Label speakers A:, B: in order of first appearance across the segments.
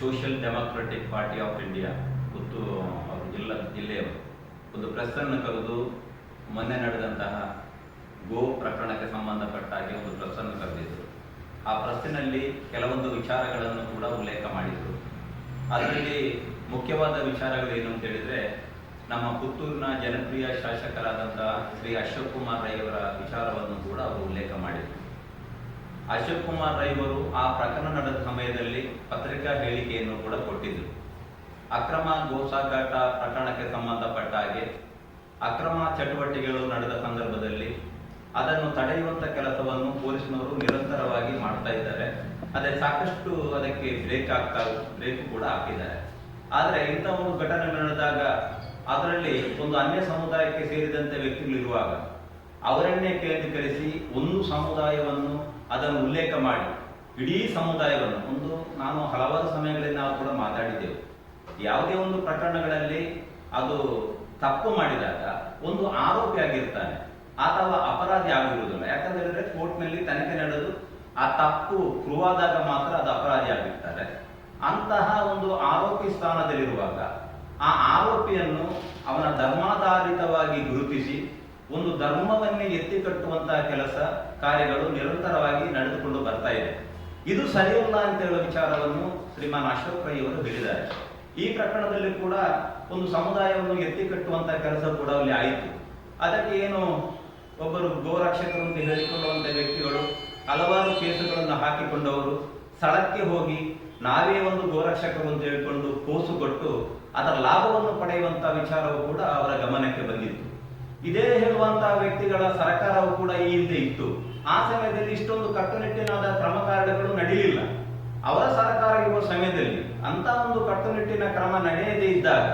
A: Social democratic party of India Puttur ಅವರು ಜಿಲ್ಲಾ, ಜಿಲ್ಲೆಯವರು. ಒಂದು ಪ್ರೆಸ್ಸನ್ನು ಕರೆದು ಮೊನ್ನೆ ನಡೆದಂತಹ ಗೋ ಪ್ರಕರಣಕ್ಕೆ ಸಂಬಂಧಪಟ್ಟ ಹಾಗೆ ಒಂದು ಪ್ರೆಸ್ಸನ್ನು ಕರೆದಿದ್ದರು. ಆ ಪ್ರೆಸ್ಸಿನಲ್ಲಿ ಕೆಲವೊಂದು ವಿಚಾರಗಳನ್ನು ಕೂಡ ಉಲ್ಲೇಖ ಮಾಡಿದರು. ಅದರಲ್ಲಿ ಮುಖ್ಯವಾದ ವಿಚಾರಗಳು ಏನು ಅಂತ ಹೇಳಿದರೆ, ನಮ್ಮ ಪುತ್ತೂರಿನ ಜನಪ್ರಿಯ ಶಾಸಕರಾದಂತಹ ಶ್ರೀ ಅಶೋಕ್ ಕುಮಾರ್ ರೈ ಅವರ ವಿಚಾರವನ್ನು ಕೂಡ ಅವರು ಉಲ್ಲೇಖ ಮಾಡಿದರು. ಅಶೋಕ್ ಕುಮಾರ್ ರೈವರು ಆ ಪ್ರಕರಣ ನಡೆದ ಸಮಯದಲ್ಲಿ ಪತ್ರಿಕಾ ಹೇಳಿಕೆಯನ್ನು ಕೂಡ ಕೊಟ್ಟಿದ್ದರು. ಅಕ್ರಮ ಗೋಸಾಗಾಟ ಪ್ರಕರಣಕ್ಕೆ ಸಂಬಂಧಪಟ್ಟ ಹಾಗೆ ಅಕ್ರಮ ಚಟುವಟಿಕೆಗಳು ನಡೆದ ಸಂದರ್ಭದಲ್ಲಿ ಅದನ್ನು ತಡೆಯುವಂತ ಕೆಲಸವನ್ನು ಪೊಲೀಸ್ನವರು ನಿರಂತರವಾಗಿ ಮಾಡ್ತಾ ಇದ್ದಾರೆ. ಅದೇ ಸಾಕಷ್ಟು ಅದಕ್ಕೆ ಬ್ರೇಕ್ ಆಗ್ತಾ ಬ್ರೇಕ್ ಕೂಡ ಹಾಕಿದ್ದಾರೆ. ಆದರೆ ಇಂಥ ಒಂದು ಘಟನೆ ನಡೆದಾಗ ಅದರಲ್ಲಿ ಒಂದು ಅನ್ಯ ಸಮುದಾಯಕ್ಕೆ ಸೇರಿದಂತೆ ವ್ಯಕ್ತಿಗಳಿರುವಾಗ ಅವರನ್ನೇ ಕೇಂದ್ರೀಕರಿಸಿ ಒಂದು ಸಮುದಾಯವನ್ನು ಅದನ್ನು ಉಲ್ಲೇಖ ಮಾಡಿ. ಇಡೀ ಸಮುದಾಯವನ್ನು, ಒಂದು ನಾನು ಹಲವಾರು ಸಮಯಗಳಲ್ಲಿ ನಾವು ಕೂಡ ಮಾತಾಡಿದ್ದೆವು. ಯಾವುದೇ ಒಂದು ಪ್ರಕರಣಗಳಲ್ಲಿ ಅದು ತಪ್ಪು ಮಾಡಿದಾಗ, ಒಂದು ಆರೋಪಿ ಆಗಿರ್ತಾನೆ, ಅಥವಾ ಅಪರಾಧಿ ಆಗಿರುವುದಿಲ್ಲ. ಯಾಕಂತ ಹೇಳಿದ್ರೆ ಕೋರ್ಟ್ನಲ್ಲಿ ತನಿಖೆ ನಡೆದು ಆ ತಪ್ಪು ಪ್ರೂವಾದಾಗ ಮಾತ್ರ ಅದು ಅಪರಾಧಿ ಆಗಿರ್ತಾರೆ ಅಂತಹ ಒಂದು ಆರೋಪಿ ಸ್ಥಾನದಲ್ಲಿರುವಾಗ, ಆ ಆರೋಪಿಯನ್ನು ಅವನ ಧರ್ಮಾಧಾರಿತವಾಗಿ ಗುರುತಿಸಿ ಒಂದು ಧರ್ಮವನ್ನೇ ಎತ್ತಿ ಕಟ್ಟುವಂತಹ ಕೆಲಸ ಕಾರ್ಯಗಳು ನಿರಂತರವಾಗಿ ನಡೆದುಕೊಂಡು ಬರ್ತಾ ಇದೆ. ಇದು ಸರಿಯಲ್ಲ ಅಂತ ಹೇಳುವ ವಿಚಾರವನ್ನು ಶ್ರೀಮಾನ್ ಅಶೋಕ್ ರೈ ಅವರು ಹೇಳಿದ್ದಾರೆ. ಈ ಪ್ರಕರಣದಲ್ಲಿ ಕೂಡ ಒಂದು ಸಮುದಾಯವನ್ನು ಎತ್ತಿ ಕಟ್ಟುವಂತಹ ಕೆಲಸ ಕೂಡ ಅಲ್ಲಿ ಆಯಿತು. ಅದಕ್ಕೆ ಏನು ಒಬ್ಬರು ಗೋರಕ್ಷಕರು ಅಂತ ಹೇಳಿಕೊಳ್ಳುವಂತಹ ವ್ಯಕ್ತಿಗಳು, ಹಲವಾರು ಕೇಸುಗಳನ್ನು ಹಾಕಿಕೊಂಡವರು, ಸ್ಥಳಕ್ಕೆ ಹೋಗಿ ನಾವೇ ಒಂದು ಗೋರಕ್ಷಕರು ಅಂತ ಹೇಳಿಕೊಂಡು ಕೋಸು ಕೊಟ್ಟು ಅದರ ಲಾಭವನ್ನು ಪಡೆಯುವಂತಹ ವಿಚಾರವು ಕೂಡ ಅವರ ಗಮನಕ್ಕೆ ಬಂದಿತ್ತು. ಇದೇ ಹೇಳುವಂತಹ ವ್ಯಕ್ತಿಗಳ ಸರ್ಕಾರವು ಕೂಡ ಈ ಹಿಂದೆ ಇತ್ತು. ಆ ಸಮಯದಲ್ಲಿ ಇಷ್ಟೊಂದು ಕಟ್ಟುನಿಟ್ಟಿನಾದ ಕ್ರಮ ಕಾರ್ಯಗಳು ನಡೆಯಲಿಲ್ಲ ಅವರ ಸರ್ಕಾರ ಇರುವ ಸಮಯದಲ್ಲಿ ಅಂತ ಒಂದು ಕಟ್ಟುನಿಟ್ಟಿನ ಕ್ರಮ ನಡೆಯದೇ ಇದ್ದಾಗ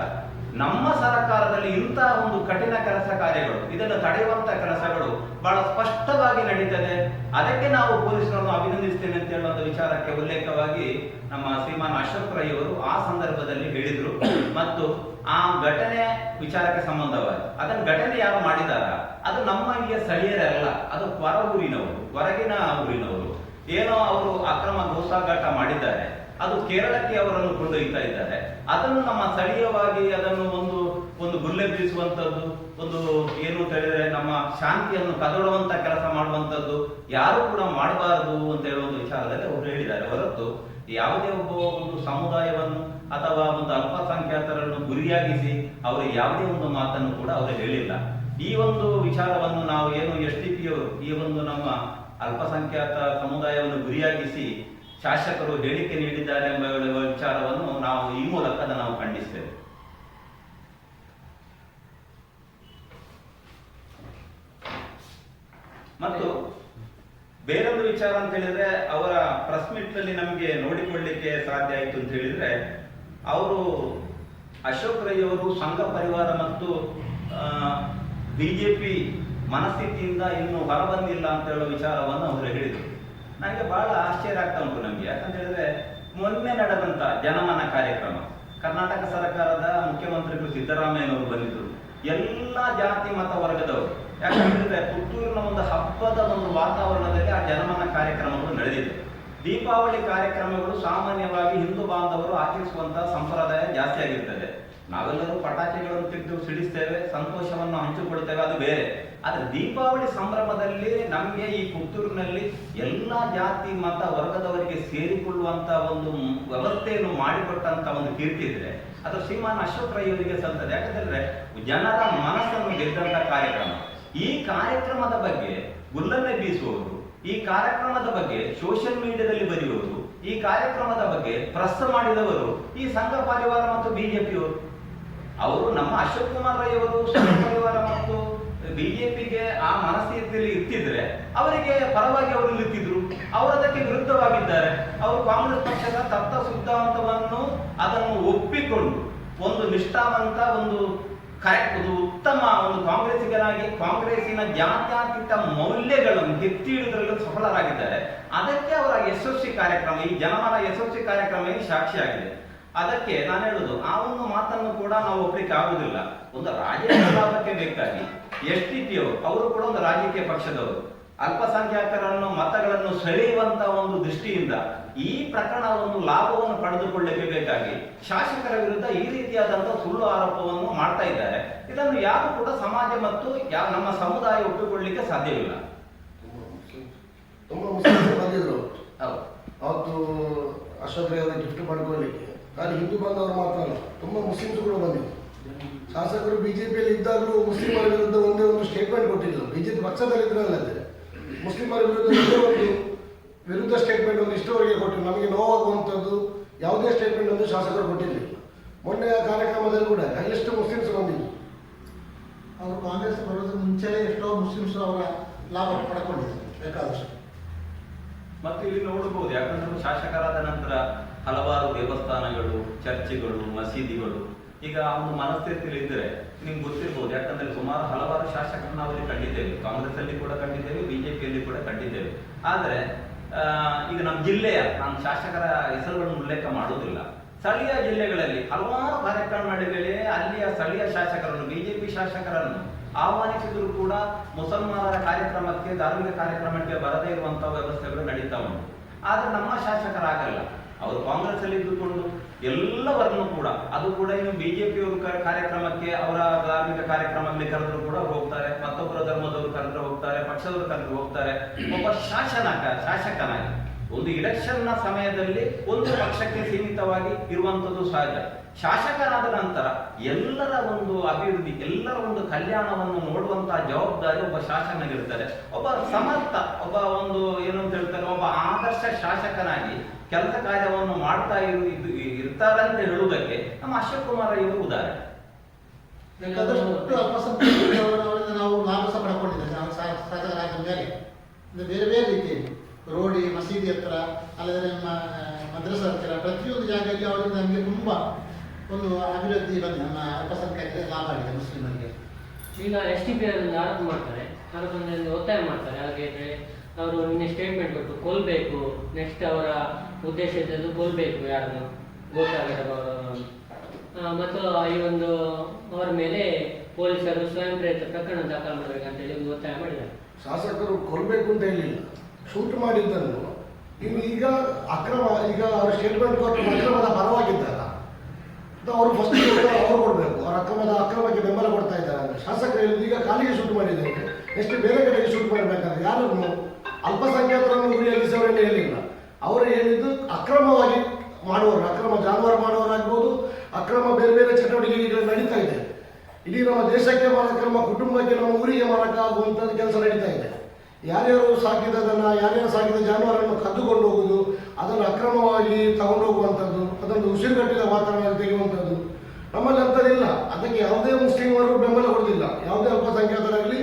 A: ನಮ್ಮ ಸರ್ಕಾರದಲ್ಲಿ ಇಂತಹ ಒಂದು ಕಠಿಣ ಕೆಲಸ ಕಾರ್ಯಗಳು, ಇದನ್ನು ತಡೆಯುವಂತ ಕೆಲಸಗಳು ಬಹಳ ಸ್ಪಷ್ಟವಾಗಿ ನಡೀತದೆ. ಅದಕ್ಕೆ ನಾವು ಪೊಲೀಸರನ್ನು ಅಭಿನಂದಿಸ್ತೇನೆ ಅಂತ ಹೇಳುವಂತ ವಿಚಾರಕ್ಕೆ ಉಲ್ಲೇಖವಾಗಿ ನಮ್ಮ ಶ್ರೀಮಾನ್ ಅಶೋಕ್ ರೈ ಅವರು ಆ ಸಂದರ್ಭದಲ್ಲಿ ಹೇಳಿದ್ರು. ಮತ್ತು ಆ ಘಟನೆ ವಿಚಾರಕ್ಕೆ ಸಂಬಂಧವಾಗಿ, ಅದನ್ನ ಘಟನೆ ಯಾರು ಮಾಡಿದಾರ? ಅದು ನಮ್ಮ ಇಲ್ಲಿಯ ಸ್ಥಳೀಯರಲ್ಲ, ಅದು ಹೊರ ಊರಿನವರು ಹೊರಗಿನ ಊರಿನವರು. ಏನೋ ಅವರು ಅಕ್ರಮ ಗೋಸಾಗಾಟ ಮಾಡಿದ್ದಾರೆ, ಅದು ಕೇರಳಕ್ಕೆ ಅವರನ್ನು ಕೊಂಡೊಯ್ತಾ ಇದ್ದಾರೆ. ಅದನ್ನು ನಮ್ಮ ಸ್ಥಳೀಯವಾಗಿ ಅದನ್ನು ಒಂದು ಒಂದು ಗುಲ್ಲೆ ಒಂದು ಏನು ಅಂತ ಹೇಳಿದ್ರೆ ನಮ್ಮ ಶಾಂತಿಯನ್ನು ಕದಡುವಂತ ಕೆಲಸ ಮಾಡುವಂತದ್ದು ಯಾರು ಕೂಡ ಮಾಡಬಾರದು ಅಂತ ಹೇಳುವ ಒಂದು ವಿಚಾರದಲ್ಲಿ ಅವರು ಹೇಳಿದ್ದಾರೆ. ಹೊರತು ಯಾವುದೇ ಒಬ್ಬ ಒಂದು ಸಮುದಾಯವನ್ನು ಅಥವಾ ಒಂದು ಅಲ್ಪಸಂಖ್ಯಾತರನ್ನು ಗುರಿಯಾಗಿಸಿ ಅವರು ಯಾವುದೇ ಒಂದು ಮಾತನ್ನು ಕೂಡ ಅವರು ಹೇಳಿಲ್ಲ. ಈ ಒಂದು ವಿಚಾರವನ್ನು ನಾವು ಏನು ಎಸ್ ಡಿ ಪಿ ಅವರು ಈ ಒಂದು ನಮ್ಮ ಅಲ್ಪಸಂಖ್ಯಾತ ಸಮುದಾಯವನ್ನು ಗುರಿಯಾಗಿಸಿ ಶಾಸಕರು ಹೇಳಿಕೆ ನೀಡಿದ್ದಾರೆ ಎಂಬ ವಿಚಾರವನ್ನು ನಾವು ಈ ಮೂಲಕ ನಾವು ಖಂಡಿಸ್ತೇವೆ. ಮತ್ತು ಬೇರೊಂದು ವಿಚಾರ ಅಂತ ಹೇಳಿದ್ರೆ ಅವರ ಪ್ರೆಸ್ ಮೀಟ್ನಲ್ಲಿ ನಮಗೆ ನೋಡಿಕೊಳ್ಳಿಕ್ಕೆ ಸಾಧ್ಯ ಆಯಿತು ಅಂತ ಹೇಳಿದ್ರೆ, ಅವರು ಅಶೋಕ್ ರೈ ಅವರು ಸಂಘ ಪರಿವಾರ ಮತ್ತು ಬಿಜೆಪಿ ಮನಸ್ಥಿತಿಯಿಂದ ಇನ್ನು ಹೊರಬಂದಿಲ್ಲ ಅಂತ ಹೇಳೋ ವಿಚಾರವನ್ನು ಅವರು ಹೇಳಿದರು. ನನಗೆ ಬಹಳ ಆಶ್ಚರ್ಯ ಆಗ್ತಾ ಉಂಟು ನಮಗೆ. ಯಾಕಂತ ಹೇಳಿದ್ರೆ, ಮೊನ್ನೆ ನಡೆದಂತ ಜನಮನ ಕಾರ್ಯಕ್ರಮ, ಕರ್ನಾಟಕ ಸರ್ಕಾರದ ಮುಖ್ಯಮಂತ್ರಿಗಳು ಸಿದ್ದರಾಮಯ್ಯನವರು ಬಂದಿದ್ದರು. ಎಲ್ಲ ಜಾತಿ ಮತ ವರ್ಗದವರು. ಯಾಕಂದ್ರೆ ಪುತ್ತೂರಿನ ಒಂದು ಹಬ್ಬದ ಒಂದು ವಾತಾವರಣದಲ್ಲಿ ಆ ಜನಮನ ಕಾರ್ಯಕ್ರಮಗಳು ನಡೆದಿದೆ. ದೀಪಾವಳಿ ಕಾರ್ಯಕ್ರಮಗಳು ಸಾಮಾನ್ಯವಾಗಿ ಹಿಂದೂ ಬಾಂಧವರು ಆಚರಿಸುವಂತಹ ಸಂಪ್ರದಾಯ ಜಾಸ್ತಿ ಆಗಿರ್ತದೆ. ನಾವೆಲ್ಲರೂ ಪಟಾಕಿಗಳನ್ನು ತೆಗೆದು ಸಿಡಿಸ್ತೇವೆ, ಸಂತೋಷವನ್ನು ಹಂಚಿಕೊಳ್ತೇವೆ ಅದು ಬೇರೆ. ಆದ್ರೆ ದೀಪಾವಳಿ ಸಂಭ್ರಮದಲ್ಲಿ ನಮಗೆ ಈ ಪುತ್ತೂರಿನಲ್ಲಿ ಎಲ್ಲಾ ಜಾತಿ ಮತ ವರ್ಗದವರಿಗೆ ಸೇರಿಕೊಳ್ಳುವಂತ ಒಂದು ವ್ಯವಸ್ಥೆಯನ್ನು ಮಾಡಿಕೊಟ್ಟಂತ ಒಂದು ಕೀರ್ತಿ ಇದ್ರೆ ಅದು ಶ್ರೀಮಾನ್ ಅಶೋಕ್ ರೈ ಸಲ್ತದೆ. ಯಾಕಂದ್ರೆ ಜನರ ಮನಸ್ಸನ್ನು ಗೆದ್ದಂತ ಕಾರ್ಯಕ್ರಮ. ಈ ಕಾರ್ಯಕ್ರಮದ ಬಗ್ಗೆ ಗುಲ್ಲನ್ನೇ ಬೀಸುವವರು, ಈ ಕಾರ್ಯಕ್ರಮದ ಬಗ್ಗೆ ಸೋಷಿಯಲ್ ಮೀಡಿಯಾದಲ್ಲಿ ಬರೆಯುವವರು, ಈ ಕಾರ್ಯಕ್ರಮದ ಬಗ್ಗೆ ಪ್ರೆಸ್ ಮಾಡಿದವರು, ಈ ಸಂಘ ಪರಿವಾರ ಮತ್ತು ಬಿಜೆಪಿಯವರು ಅವರು ನಮ್ಮ ಅಶೋಕ್ ಕುಮಾರ್ ರೈ ಅವರು ಸಂಘ ಪರಿವಾರ ಬಿಜೆಪಿಗೆ ಆ ಮನಸ್ಥಿತಿಯಲ್ಲಿ ಇರ್ತಿದ್ರೆ ಅವರಿಗೆ ಪರವಾಗಿ ಅವರು ನಿಂತಿದ್ರು. ಅವರು ಅದಕ್ಕೆ ವಿರುದ್ಧವಾಗಿದ್ದಾರೆ. ಅವರು ಕಾಂಗ್ರೆಸ್ ಪಕ್ಷದ ತತ್ವ ಸಿದ್ಧಾಂತವನ್ನು ಅದನ್ನು ಒಪ್ಪಿಕೊಂಡು ಒಂದು ನಿಷ್ಠಾವಂತ, ಒಂದು ಕರೆಕ್ಟ್ ಒಂದು ಉತ್ತಮ, ಒಂದು ಕಾಂಗ್ರೆಸ್ಸಿಗರಾಗಿ ಕಾಂಗ್ರೆಸ್ಸಿನ ಜಾತ್ಯಾತೀತ ಮೌಲ್ಯಗಳನ್ನು ಎತ್ತಿ ಹಿಡಿದ್ರಲ್ಲಿ ಸಫಲರಾಗಿದ್ದಾರೆ. ಅದಕ್ಕೆ ಅವರ ಯಶಸ್ವಿ ಕಾರ್ಯಕ್ರಮ, ಈ ಜನಮನ ಯಶಸ್ವಿ ಕಾರ್ಯಕ್ರಮ ಸಾಕ್ಷಿಯಾಗಿದೆ. ಅದಕ್ಕೆ ನಾನು ಹೇಳುದು, ಆ ಒಂದು ಮಾತನ್ನು ಕೂಡ ನಾವು ಒಪ್ಲಿಕ್ಕೆ ಆಗುದಿಲ್ಲ. ಒಂದು ರಾಜಕೀಯ ಲಾಭಕ್ಕೆ ಬೇಕಾಗಿ ಎಸ್ ಟಿ ಪಿ ಅವರು ಅವರು ಕೂಡ ಒಂದು ರಾಜಕೀಯ ಪಕ್ಷದವರು. ಅಲ್ಪಸಂಖ್ಯಾತರನ್ನು ಮತಗಳನ್ನು ಸೆಳೆಯುವಂತ ಒಂದು ದೃಷ್ಟಿಯಿಂದ ಈ ಪ್ರಕರಣ ಒಂದು ಲಾಭವನ್ನು ಪಡೆದುಕೊಳ್ಳಕ್ಕೆ ಬೇಕಾಗಿ ಶಾಸಕರ ವಿರುದ್ಧ ಈ ರೀತಿಯಾದಂತಹ ಸುಳ್ಳು ಆರೋಪವನ್ನು ಮಾಡ್ತಾ ಇದ್ದಾರೆ. ಇದನ್ನು ಯಾರು ಕೂಡ ಸಮಾಜ ಮತ್ತು ಯಾವ ನಮ್ಮ ಸಮುದಾಯ ಒಪ್ಪಿಕೊಳ್ಳಲಿಕ್ಕೆ ಸಾಧ್ಯವಿಲ್ಲ.
B: ತುಂಬ ಮುಸ್ಲಿಮ್ಸ್ ಬಂದಿದ್ರು
A: ಹೌದು.
B: ಅವತ್ತು ಅಶೋಕ್ ಗಿಫ್ಟ್ ಪಡ್ಕೊಳ್ಳಿಕ್ಕೆ. ಖಾಲಿ ಹಿಂದೂ ಬಂದವರು ಮಾತ್ರ ತುಂಬಾ ತುಂಬ ಮುಸ್ಲಿಮ್ಸ್ ಕೂಡ ಬಂದಿದ್ರು. ಶಾಸಕರು ಬಿಜೆಪಿಯಲ್ಲಿ ಇದ್ದಾಗಲೂ ಮುಸ್ಲಿಮರ ವಿರುದ್ಧ ಒಂದೇ ಒಂದು ಸ್ಟೇಟ್ಮೆಂಟ್ ಕೊಟ್ಟಿಲ್ಲ ಬಿಜೆಪಿ ಪಕ್ಷದಲ್ಲಿ ಇದ್ರಲ್ಲದೆ ಮುಸ್ಲಿಮರ ವಿರುದ್ಧ ಒಂದೇ ಒಂದು ವಿರುದ್ಧ ಸ್ಟೇಟ್ಮೆಂಟ್ ಒಂದು ಇಷ್ಟವರೆಗೆ ಕೊಟ್ಟಿಲ್ಲ ನಮಗೆ ನೋವಾಗುವಂಥದ್ದು ಯಾವುದೇ ಸ್ಟೇಟ್ಮೆಂಟ್ ಒಂದು ಶಾಸಕರು ಕೊಟ್ಟಿರಲಿಲ್ಲ. ಮೊನ್ನೆ ಆ ಕಾರ್ಯಕ್ರಮದಲ್ಲಿ ಕೂಡ ಎಷ್ಟು ಮುಸ್ಲಿಮ್ಸ್ ಬಂದಿದ್ರು.
C: ಅವರು ಕಾಂಗ್ರೆಸ್ ಬರೋದ್ರ ಮುಂಚೆನೇ ಎಷ್ಟೋ ಮುಸ್ಲಿಮ್ಸ್ ಅವರ ಲಾಭ ಪಡ್ಕೊಂಡಿದ್ದಾರೆ ಬೇಕಾದಷ್ಟು.
A: ಮತ್ತು ಇಲ್ಲಿ ನೋಡಬಹುದು ಯಾಕಂದ್ರೆ ಶಾಸಕರಾದ ನಂತರ ಹಲವಾರು ದೇವಸ್ಥಾನಗಳು ಚರ್ಚ್ಗಳು ಮಸೀದಿಗಳು ಈಗ ಅವನು ಮನಸ್ಥಿತಿಯಲ್ಲಿ ಇದ್ದರೆ ನಿಮ್ಗೆ ಗೊತ್ತಿರ್ಬೋದು, ಯಾಕಂದ್ರೆ ಸುಮಾರು ಹಲವಾರು ಶಾಸಕರನ್ನ ಅವರಿಗೆ ಕಂಡಿದ್ದೇವೆ. ಕಾಂಗ್ರೆಸ್ ಅಲ್ಲಿ ಕೂಡ ಕಂಡಿದ್ದೇವೆ, ಬಿಜೆಪಿಯಲ್ಲಿ ಕೂಡ ಕಂಡಿದ್ದೇವೆ. ಆದ್ರೆ ಈಗ ನಮ್ಮ ಜಿಲ್ಲೆಯ ನಾನು ಶಾಸಕರ ಹೆಸರುಗಳನ್ನು ಉಲ್ಲೇಖ ಮಾಡುವುದಿಲ್ಲ. ಸ್ಥಳೀಯ ಜಿಲ್ಲೆಗಳಲ್ಲಿ ಹಲವಾರು ಕಾರ್ಯಕ್ರಮ ಕಾರ್ಯಕ್ರಮಗಳಲ್ಲಿ ಅಲ್ಲಿಯ ಸ್ಥಳೀಯ ಶಾಸಕರನ್ನು, ಬಿಜೆಪಿ ಶಾಸಕರನ್ನು ಆಹ್ವಾನಿಸಿದ್ರು ಕೂಡ ಮುಸಲ್ಮಾನರ ಕಾರ್ಯಕ್ರಮಕ್ಕೆ, ಧಾರ್ಮಿಕ ಕಾರ್ಯಕ್ರಮಕ್ಕೆ ಬರದೇ ಇರುವಂತಹ ವ್ಯವಸ್ಥೆಗಳು ನಡೀತಾ ಉಂಟು. ಆದ್ರೆ ನಮ್ಮ ಶಾಸಕರಾಗಲ್ಲ. ಅವರು ಕಾಂಗ್ರೆಸ್ ಅಲ್ಲಿ ಇದ್ದುಕೊಂಡು ಎಲ್ಲವರನ್ನು ಕೂಡ, ಅದು ಕೂಡ ಇನ್ನು ಬಿಜೆಪಿಯವರು ಕಾರ್ಯಕ್ರಮಕ್ಕೆ ಅವರ ಧಾರ್ಮಿಕ ಕಾರ್ಯಕ್ರಮಗಳಿಗೆ ಕರೆದ್ರು ಕೂಡ ಹೋಗ್ತಾರೆ, ಮತ್ತೊಬ್ಬರ ಧರ್ಮದವರು ಕರೆದ್ರೆ ಹೋಗ್ತಾರೆ, ಪಕ್ಷದವರು ಕರೆದ್ರು ಹೋಗ್ತಾರೆ. ಒಬ್ಬ ಶಾಸನ ಶಾಸಕನಾಗಿ. ಒಂದು ಇಲೆಕ್ಷನ್ನ ಸಮಯದಲ್ಲಿ ಒಂದು ಪಕ್ಷಕ್ಕೆ ಸೀಮಿತವಾಗಿ ಇರುವಂತದ್ದು ಸಹಜ. ಶಾಸಕರಾದ ನಂತರ ಎಲ್ಲರ ಒಂದು ಅಭಿವೃದ್ಧಿ, ಎಲ್ಲರ ಒಂದು ಕಲ್ಯಾಣವನ್ನು ನೋಡುವಂತಹ ಜವಾಬ್ದಾರಿ ಒಬ್ಬ ಶಾಸಕನಿಗಿರ್ತಾರೆ ಒಬ್ಬ ಸಮರ್ಥ, ಒಬ್ಬ ಒಂದು ಏನು ಅಂತ ಹೇಳ್ತಾರೆ, ಒಬ್ಬ ಆದರ್ಶ ಶಾಸಕನಾಗಿ ಕೆಲಸ ಕಾರ್ಯವನ್ನು ಮಾಡ್ತಾ ಇರು ಇರ್ತಾರೆ ಅಂತ ಹೇಳುವುದಕ್ಕೆ ನಮ್ಮ ಅಶೋಕ್ ಕುಮಾರ್ ಇವರು ಉದಾಹರಣೆ
C: ನಾವು ಸಹ ಪಡ್ಕೊಂಡಿದ್ದೇವೆ. ನಾವು ಮೇಲೆ. ಬೇರೆ ಬೇರೆ ರೀತಿಯಲ್ಲಿ. ರೋಡಿ ಮಸೀದಿ ಹತ್ರ ಅಲ್ಲದೆ ನಮ್ಮ ಮದ್ರಸ ಹತ್ತಿರ ಪ್ರತಿಯೊಂದು ಜಾಗದಲ್ಲಿ ಅವರಿಂದ ನಮಗೆ ತುಂಬ ಒಂದು ಅಭಿವೃದ್ಧಿ ಬಂದು ನಮ್ಮ ಅಲ್ಪಸಂಖ್ಯಾತರಿಗೆ ಲಾಭ ಆಗಿದೆ ಮುಸ್ಲಿಮರಿಗೆ.
D: ಈಗ ಎಸ್ ಟಿ ಪಿ ಅವರನ್ನು ಆರೋಪ ಮಾಡ್ತಾರೆ. ಆರೋಪ ಒತ್ತಾಯ ಮಾಡ್ತಾರೆ. ಹಾಗಾದ್ರೆ ಅವರು ನಿನ್ನೆ ಸ್ಟೇಟ್ಮೆಂಟ್ ಕೊಟ್ಟು ಕೊಲ್ಬೇಕು ನೆಕ್ಸ್ಟ್ ಅವರ ಉದ್ದೇಶ ಇದ್ದದ್ದು ಕೊಲ್ಬೇಕು ಯಾರನ್ನು? ಅವರನ್ನು. ಮತ್ತು ಈ ಒಂದು ಅವರ ಮೇಲೆ ಪೊಲೀಸರು ಸ್ವಯಂ ಪ್ರೇರಿತ ಪ್ರಕರಣ ದಾಖಲು ಮಾಡಬೇಕಂತೇಳಿ ಒಂದು ಒತ್ತಾಯ ಮಾಡಿದ್ದಾರೆ.
B: ಶಾಸಕರು ಕೊಲ್ಬೇಕು ಅಂತ ಹೇಳಿಲ್ಲ. ಶೂಟ್ ಮಾಡಿದ್ದನ್ನು ನೀವು ಈಗ ಅಕ್ರಮ, ಈಗ ಅವರು ಸ್ಟೇಟ್ಮೆಂಟ್ ಕೊಟ್ಟು ಅಕ್ರಮದ ಪರವಾಗಿದ್ದಾರ? ಅವರು ಫಸ್ಟ್ ಅವರು ಕೊಡಬೇಕು, ಅವ್ರ ಅಕ್ರಮದ, ಅಕ್ರಮಕ್ಕೆ ಬೆಂಬಲ ಕೊಡ್ತಾ ಇದ್ದಾರೆ? ಶಾಸಕರು ಹೇಳಿದ್ರು ಈಗ ಕಾಲಿಗೆ ಶೂಟ್ ಮಾಡಿದ್ದಾರೆ. ಎಷ್ಟು ಬೇರೆ ಕಡೆಗೆ ಶೂಟ್ ಮಾಡಬೇಕಾದ್ರೆ ಯಾರನ್ನು? ಅಲ್ಪಸಂಖ್ಯಾತರನ್ನು ಗುರಿಯಾಗಿಸೋರೆಲ್ಲ ಹೇಳಿಲ್ಲ. ಅವರು ಹೇಳಿದ್ದು ಅಕ್ರಮವಾಗಿ ಮಾಡುವವರು, ಅಕ್ರಮ ಜಾನುವಾರು ಮಾಡುವವರಾಗ್ಬೋದು, ಅಕ್ರಮ ಬೇರೆ ಬೇರೆ ಚಟುವಟಿಕೆಗಳು ನಡೀತಾ ಇದೆ. ಇಡೀ ನಮ್ಮ ದೇಶಕ್ಕೆ ಮಾರಕ, ನಮ್ಮ ಕುಟುಂಬಕ್ಕೆ, ನಮ್ಮ ಊರಿಗೆ ಮಾರಕ ಆಗುವಂಥದ್ದು ಕೆಲಸ ನಡೀತಾ ಇದೆ. ಯಾರ್ಯಾರು ಸಾಕಿದದನ್ನ ಯಾರ್ಯಾರು ಸಾಕಿದ ಜಾನುವಾರನ್ನು ಕದ್ದುಕೊಂಡು ಹೋಗುವುದು, ಅದನ್ನು ಅಕ್ರಮವಾಗಿ ತಗೊಂಡು ಹೋಗುವಂಥದ್ದು ಅದನ್ನು ಉಸಿರುಗಟ್ಟಿದ ವಾತಾವರಣ ತೆಗೆಯುವಂಥದ್ದು. ನಮ್ಮಲ್ಲಿ ಅಂಥದ್ದಿಲ್ಲ. ಅದಕ್ಕೆ ಯಾವುದೇ ಮುಸ್ಲಿಮರು ಬೆಂಬಲ ಕೊಡಲಿಲ್ಲ ಯಾವುದೇ ಅಲ್ಪಸಂಖ್ಯಾತರಾಗಲಿ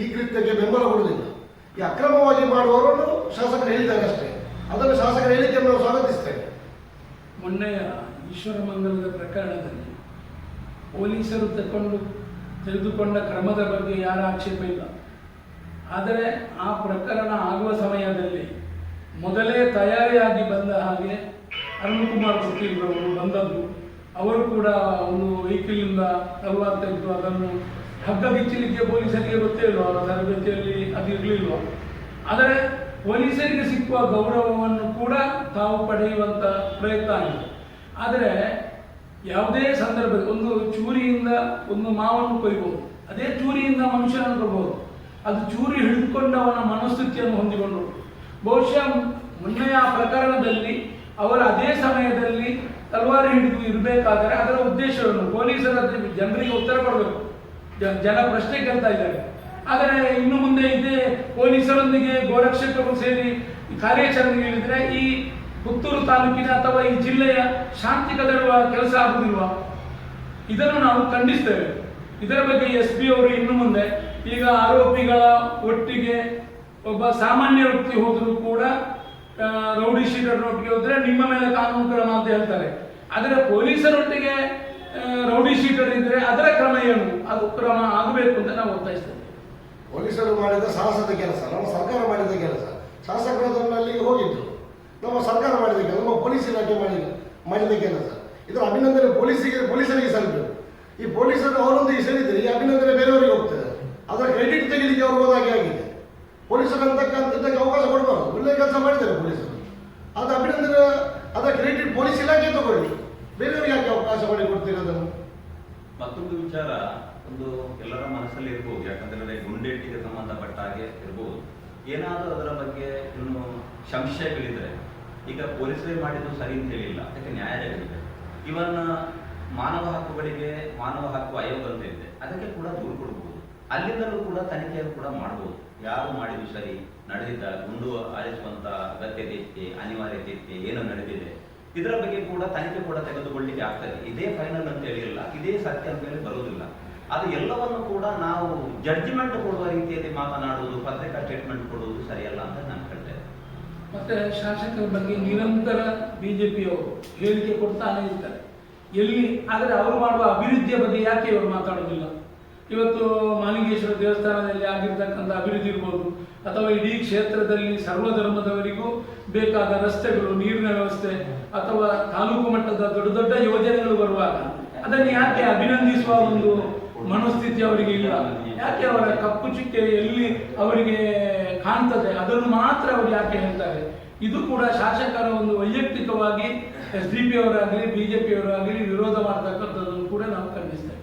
B: ಈ ಕೃತ್ಯಕ್ಕೆ ಬೆಂಬಲ ಕೊಡಲಿಲ್ಲ ಈ ಅಕ್ರಮವಾಗಿ ಮಾಡುವವರನ್ನು ಶಾಸಕರು ಹೇಳಿದ್ದಾರೆ ಅಷ್ಟೇ. ಅದನ್ನು ಶಾಸಕರ ಹೇಳಿಕೆ ನಾವು ಸ್ವಾಗತಿಸ್ತೇವೆ
E: ಮೊನ್ನೆ ಈಶ್ವರ ಮಂಗಲದ ಪ್ರಕರಣದಲ್ಲಿ ಪೊಲೀಸರು ತಕೊಂಡು ತೆಗೆದುಕೊಂಡ ಕ್ರಮದ ಬಗ್ಗೆ ಯಾರ ಆಕ್ಷೇಪ ಇಲ್ಲ? ಆದರೆ ಆ ಪ್ರಕರಣ ಆಗುವ ಸಮಯದಲ್ಲಿ ಮೊದಲೇ ತಯಾರಿಯಾಗಿ ಬಂದ ಹಾಗೆ ಅರುಣ್ ಕುಮಾರ್ ಅವರು ಬಂದದ್ದು. ಅವರು ಕೂಡ ಒಂದು ವೆಹಿಕಲ್ನಿಂದ ತಲವಾರು ತೆಗೆದು ಅದನ್ನು ಹಗ್ಗ ಬಿಚ್ಚಲಿಕ್ಕೆ ಪೊಲೀಸರಿಗೆ ಗೊತ್ತೇ ಇಲ್ವ? ಅವರ ತರಬೇತಿಯಲ್ಲಿ ಅದು ಇರಲಿಲ್ವ? ಆದರೆ ಪೊಲೀಸರಿಗೆ ಸಿಕ್ಕುವ ಗೌರವವನ್ನು ಕೂಡ ತಾವು ಪಡೆಯುವಂಥ ಪ್ರಯತ್ನ ಆಗಿದೆ. ಆದರೆ ಯಾವುದೇ ಸಂದರ್ಭ ಒಂದು ಚೂರಿಯಿಂದ ಒಂದು ಮಾವನ್ನು ಕೊಯ್ಬೋದು. ಅದೇ ಚೂರಿಯಿಂದ ಮನುಷ್ಯನನ್ನು ಕೊಡ್ಬೋದು ಅದು ಚೂರಿ ಅವನ ಮನಸ್ಥಿತಿಯನ್ನು ಹೊಂದಿಕೊಂಡು ಬಹುಶಃ ಮೊನ್ನೆಯ ಪ್ರಕರಣದಲ್ಲಿ ಅವರ ಅದೇ ಸಮಯದಲ್ಲಿ ತಲವಾರು ಹಿಡಿದು ಇರಬೇಕಾದರೆ ಅದರ ಉದ್ದೇಶವನ್ನು ಪೊಲೀಸರ ಜನರಿಗೆ ಉತ್ತರ ಕೊಡಬೇಕು. ಜನ ಪ್ರಶ್ನೆ ಕೇಳ್ತಾ ಇದ್ದಾರೆ. ಆದರೆ ಇನ್ನು ಮುಂದೆ ಇದೇ ಪೊಲೀಸರೊಂದಿಗೆ ಗೋರಕ್ಷಕರು ಸೇರಿ ಕಾರ್ಯಾಚರಣೆ ಕಾರ್ಯಾಚರಣೆಗೆ ಇಳಿದ್ರೆ ಈ ಪುತ್ತೂರು ತಾಲೂಕಿನ ಅಥವಾ ಈ ಜಿಲ್ಲೆಯ ಶಾಂತಿ ಕದಡುವ ಕೆಲಸ ಆಗುವುದಿಲ್ವಾ ಇದನ್ನು ನಾವು ಖಂಡಿಸ್ತೇವೆ. ಇದರ ಬಗ್ಗೆ ಎಸ್ ಪಿ ಅವರು ಇನ್ನು ಮುಂದೆ ಈಗ ಆರೋಪಿಗಳ ಒಟ್ಟಿಗೆ ಒಬ್ಬ ಸಾಮಾನ್ಯ ವ್ಯಕ್ತಿ ಹೋದರೂ ಕೂಡ ರೌಡಿ ಶೀಟರ್ ಒಟ್ಟಿಗೆ ಹೋದ್ರೆ ನಿಮ್ಮ ಮೇಲೆ ಕಾನೂನು ಕ್ರಮ ಅಂತ ಹೇಳ್ತಾರೆ. ಆದರೆ ಪೊಲೀಸರೊಟ್ಟಿಗೆ ರೌಡಿ ಶೀಟರ್ ಇದ್ರೆ ಅದರ ಕ್ರಮ ಏನು? ಅದು ಕ್ರಮ ಆಗಬೇಕು ಅಂತ ನಾವು ಒತ್ತಾಯಿಸ್ತೇವೆ.
B: ಪೊಲೀಸರು ಮಾಡಿದ ಸಾಹಸದ ಕೆಲಸ, ನಮ್ಮ ಸರ್ಕಾರ ಮಾಡಿದ ಕೆಲಸ. ಶಾಸಕರು ಅಲ್ಲಿಗೆ ಹೋಗಿದ್ರು. ನಮ್ಮ ಸರ್ಕಾರ ಮಾಡಿದ ಕೆಲಸ, ನಮ್ಮ ಪೊಲೀಸ್ ಇಲಾಖೆ ಮಾಡಿದ ಮಾಡಿದ ಕೆಲಸ. ಇದರ ಅಭಿನಂದನೆ ಪೊಲೀಸಿಗೆ, ಪೊಲೀಸರಿಗೆ ಸಲ್ಲಬೇಕು ಈ ಪೊಲೀಸರು ಅವರೊಂದಿಗೆ ಸೇರಿದರೆ ಈ ಅಭಿನಂದನೆ ಬೇರೆಯವರಿಗೆ ಹೋಗ್ತದೆ. ಅದರ ಕ್ರೆಡಿಟ್ ತೆಗಿಲಿಕ್ಕೆ ಅವ್ರು ಹೋದಾಗೆ ಆಗಿದೆ. ಪೊಲೀಸರು ಅಂತಕ್ಕಂಥದ್ದಕ್ಕೆ ಅವಕಾಶ ಕೊಡಬಾರ್ದು. ಒಳ್ಳೆ ಕೆಲಸ ಮಾಡಿದ್ದಾರೆ ಪೊಲೀಸರು. ಅದು ಅಭಿನಂದನೆ ಅದರ ಕ್ರೆಡಿಟ್ ಪೊಲೀಸ್ ಇಲಾಖೆ ತಗೊಳ್ಳಿ. ಅವಕಾಶ ಮಾಡಿ ಕೊಡ್ತಿರೋದು
A: ಮತ್ತೊಂದು ವಿಚಾರ, ಒಂದು ಎಲ್ಲರ ಮನಸ್ಸಲ್ಲಿ ಇರ್ಬೋದು. ಯಾಕಂದ್ರೆ ಗುಂಡೇಟಿಗೆ ಸಂಬಂಧಪಟ್ಟ ಹಾಗೆ ಇರ್ಬೋದು. ಏನಾದರೂ ಅದರ ಬಗ್ಗೆ ಇನ್ನು ಸಂಶಯಗಳಿದ್ರೆ ಈಗ ಪೊಲೀಸರೇ ಮಾಡಿದ್ದು ಸರಿ ಅಂತ ಹೇಳಿಲ್ಲ. ಅದಕ್ಕೆ ನ್ಯಾಯಾಲಯಗಳಿದೆ ಇವನ್ನ ಮಾನವ ಹಕ್ಕುಗಳಿಗೆ ಮಾನವ ಹಕ್ಕು ಆಯೋಗ ಅಂತ ಇದೆ. ಅದಕ್ಕೆ ಕೂಡ ದೂರು ಕೊಡ್ಬೋದು. ಅಲ್ಲಿಂದಲೂ ಕೂಡ ತನಿಖೆಯನ್ನು ಕೂಡ ಮಾಡ್ಬೋದು. ಯಾರು ಮಾಡಿದ್ರು ಸರಿ, ನಡೆದಿದ್ದ, ಗುಂಡು ಆಲಿಸುವಂತ ಅಗತ್ಯತೆ ಇತ್ತೆ ಅನಿವಾರ್ಯತೆ ಇತ್ತೆ ಏನು ನಡೆದಿದೆ, ಇದರ ಬಗ್ಗೆ ಕೂಡ ತನಿಖೆ ಕೂಡ ತೆಗೆದುಕೊಳ್ಳಿಕ್ಕೆ ಆಗ್ತದೆ ಇದೇ. ಫೈನಲ್ ಅಂತ ಹೇಳಿಲ್ಲ ಇದೇ ಸತ್ಯ ಅಂತ ಹೇಳಿ ಬರುವುದಿಲ್ಲ. ಅದು ಎಲ್ಲವನ್ನು ಕೂಡ ನಾವು ಜಡ್ಜ್ಮೆಂಟ್ ಕೊಡುವ ರೀತಿಯಲ್ಲಿ ಮಾತನಾಡುವುದು, ಪತ್ರಿಕಾ ಸ್ಟೇಟ್ಮೆಂಟ್ ಕೊಡುವುದು ಸರಿಯಲ್ಲ ಅಂತ ನಾನು ಹೇಳ್ತೇನೆ
E: ಮತ್ತೆ ಶಾಸಕರ ಬಗ್ಗೆ ನಿರಂತರ ಬಿಜೆಪಿಯವರು ಹೇಳಿಕೆ ಕೊಡ್ತಾನೆ ಇರ್ತಾರೆ. ಎಲ್ಲಿ, ಆದರೆ ಅವರು ಮಾಡುವ ಅಭಿವೃದ್ಧಿಯ ಬಗ್ಗೆ ಯಾಕೆ ಇವರು ಮಾತಾಡೋದಿಲ್ಲ ಇವತ್ತು ಮಾಲಿಂಗೇಶ್ವರ ದೇವಸ್ಥಾನದಲ್ಲಿ ಆಗಿರ್ತಕ್ಕಂಥ ಅಭಿವೃದ್ಧಿ ಇರ್ಬೋದು, ಅಥವಾ ಇಡೀ ಕ್ಷೇತ್ರದಲ್ಲಿ ಸರ್ವಧರ್ಮದವರಿಗೂ ಬೇಕಾದ ರಸ್ತೆಗಳು, ನೀರಿನ ವ್ಯವಸ್ಥೆ, ಅಥವಾ ತಾಲೂಕು ಮಟ್ಟದ ದೊಡ್ಡ ದೊಡ್ಡ ಯೋಜನೆಗಳು ಬರುವಾಗ ಅದನ್ನು ಯಾಕೆ ಅಭಿನಂದಿಸುವ ಒಂದು ಮನಸ್ಥಿತಿ ಅವರಿಗೆ ಇಲ್ಲ? ಯಾಕೆ ಅವರ ಕಪ್ಪು ಚುಕ್ಕೆ ಎಲ್ಲಿ ಅವರಿಗೆ ಕಾಣ್ತದೆ? ಅದನ್ನು ಮಾತ್ರ ಅವರು ಯಾಕೆ ಹೇಳ್ತಾರೆ? ಇದು ಕೂಡ ಶಾಸಕರ ಒಂದು ವೈಯಕ್ತಿಕವಾಗಿ ಎಸ್ ಡಿ ಪಿ ಅವರಾಗಲಿ ಅವರಾಗಲಿ ವಿರೋಧ ಮಾಡತಕ್ಕಂಥದ್ದನ್ನು ಕೂಡ ನಾವು ಖಂಡಿಸ್ತೇವೆ.